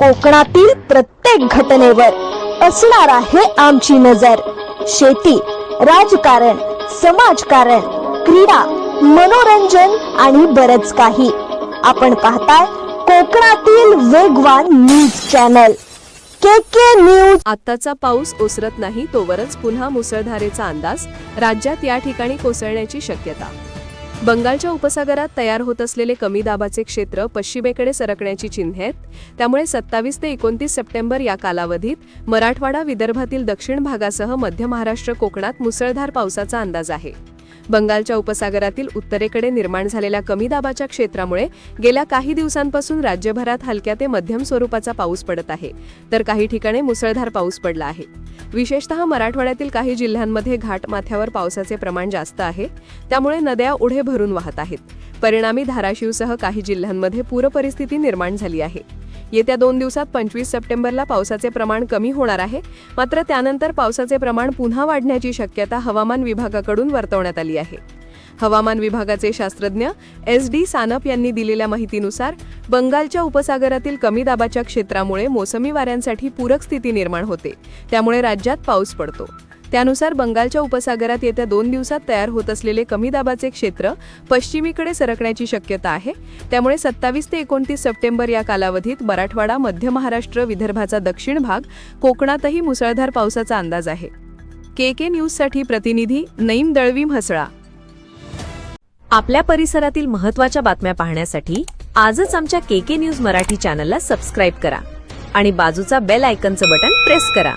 कोकणातील प्रत्येक घटनेवर असणार आहे आमची नजर. शेती राजकारण समाजकारण क्रीडा मनोरंजन आणि बरच काही. आपण पाहताय कोकणातील वेगवान news channel. K K news. आताचा पाऊस ओसरत नाही तोवरच पुन्हा मुसळधारेचा अंदाज. राज्यात या ठिकाणी कोसळण्याची शक्यता. बंगालच्या उपसागरात तयार होत असलेले कमी दाबाचे क्षेत्र पश्चिमेकडे सरकण्याची चिन्हे आहेत. त्यामुळे सत्तावीस ते एकोणतीस सप्टेंबर या कालावधीत मराठवाडा विदर्भातील दक्षिण भागासह मध्य महाराष्ट्र कोकणात मुसळधार पावसाचा अंदाज आहे. बंगालच्या उपसागरातील उत्तरेकडे निर्माण झालेल्या कमी दाबाच्या क्षेत्रामुळे गेल्या काही दिवसांपासून राज्यभरात हलक्या ते मध्यम स्वरूपाचा पाऊस पडत आहे. तर काही ठिकाणी मुसळधार पाऊस पडला आहे. विशेषतः मराठवाड्यातील काही जिल्ह्यांमध्ये घाटमाथ्यावर पावसाचे प्रमाण जास्त आहे. त्यामुळे नद्या ओढे भरून वाहत आहेत. परिणामी धाराशिवसह काही जिल्ह्यांमध्ये पूरपरिस्थिती निर्माण झाली आहे. येत्या दोन दिवसात पंचवीस सप्टेंबरला पावसाचे प्रमाण कमी होणार आहे. मात्र त्यानंतर पावसाचे प्रमाण पुन्हा वाढण्याची शक्यता हवामान विभागाकडून वर्तवण्यात आली आहे. हवामान विभागाचे शास्त्रज्ञ एस डी सानप यांनी दिलेल्या माहितीनुसार बंगालच्या उपसागरातील कमी दाबाच्या क्षेत्रामुळे मोसमी वाऱ्यांसाठी पूरक स्थिती निर्माण होते. त्यामुळे राज्यात पाऊस पडतो. त्यानुसार बंगालच्या उपसागरात येत्या दोन दिवसात तयार होत असलेले कमी दाबाचे क्षेत्र पश्चिमेकडे सरकण्याची शक्यता आहे. त्यामुळे सत्तावीस ते एकोणतीस सप्टेंबर या कालावधीत मराठवाडा मध्य महाराष्ट्र विदर्भाचा दक्षिण भाग कोकणातही मुसळधार पावसाचा अंदाज आहे. के के न्यूजसाठी प्रतिनिधी नईम दळवी म्हसळा. आपल्या परिसरातील महत्त्वाच्या बातम्या पाहण्यासाठी आजच आमच्या के के न्यूज मराठी चॅनलला सबस्क्राईब करा आणि बाजूचा बेल आयकनचं बटन प्रेस करा.